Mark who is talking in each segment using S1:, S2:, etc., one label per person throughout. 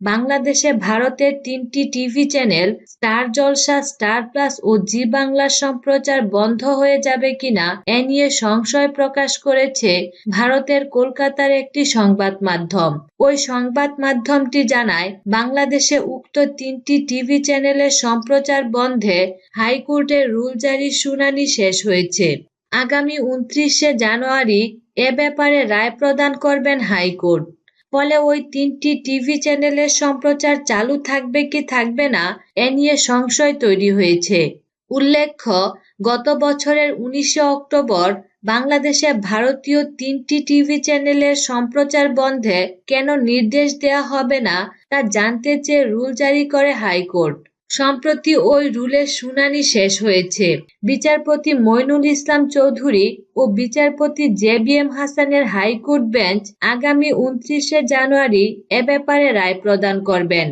S1: বাংলাদেশে ভারতের তিনটি TV channel, star Jalsha, star plus ও জি বাংলার সম্প্রচার বন্ধ হয়ে যাবে কিনা এ নিয়ে সংশয় প্রকাশ করেছে ভারতের কলকাতার একটি সংবাদ মাধ্যম। ওই সংবাদ মাধ্যমটি জানায়, বাংলাদেশে উক্ত তিনটি টিভি চ্যানেলের সম্প্রচার বন্ধে হাইকোর্টের রুল জারির শুনানি শেষ হয়েছে। আগামী উনত্রিশে জানুয়ারি এ ব্যাপারে রায় প্রদান করবেন হাইকোর্ট। ফলে ওই তিনটি টিভি চ্যানেলের সম্প্রচার চালু থাকবে কি থাকবে না, এ নিয়ে সংশয় তৈরি হয়েছে। উল্লেখ্য, গত বছরের উনিশে অক্টোবর বাংলাদেশে ভারতীয় তিনটি টিভি চ্যানেলের সম্প্রচার বন্ধে কেন নির্দেশ দেয়া হবে না, তা জানতে চেয়ে রুল জারি করে হাইকোর্ট। সম্প্রতি ওই রুলের শুনানি শেষ হয়েছে। বিচারপতি মইনুল ইসলাম চৌধুরী ও বিচারপতি জে বি এম হাসানের হাইকোর্ট বেঞ্চ আগামী উনত্রিশে জানুয়ারি এ ব্যাপারে রায় প্রদান করবেন।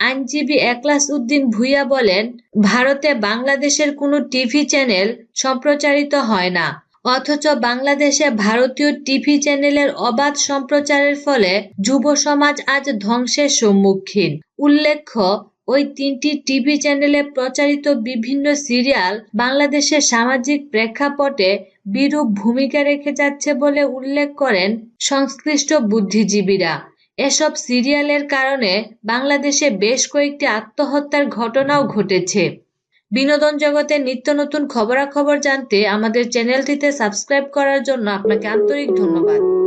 S1: আইনজীবী একলাস উদ্দিন ভুইয়া বলেন, ভারতে বাংলাদেশের কোনো টিভি চ্যানেল সম্প্রচারিত হয় না। অথচ বাংলাদেশে ভারতীয় টিভি চ্যানেলের অবাধ সম্প্রচারের ফলে যুব সমাজ আজ ধ্বংসের সম্মুখীন। উল্লেখ্য ওই তিনটি টিভি চ্যানেলে প্রচারিত বিভিন্ন সিরিয়াল বাংলাদেশের সামাজিক প্রেক্ষাপটে বিরূপ ভূমিকা রেখে যাচ্ছে বলে উল্লেখ করেন সংশ্লিষ্ট বুদ্ধিজীবীরা। এসব সিরিয়ালের কারণে বাংলাদেশে বেশ কয়েকটি আত্মহত্যার ঘটনাও ঘটেছে। বিনোদন জগতের নিত্য নতুন খবরাখবর জানতে আমাদের চ্যানেলটিতে সাবস্ক্রাইব করার জন্য আপনাকে আন্তরিক ধন্যবাদ।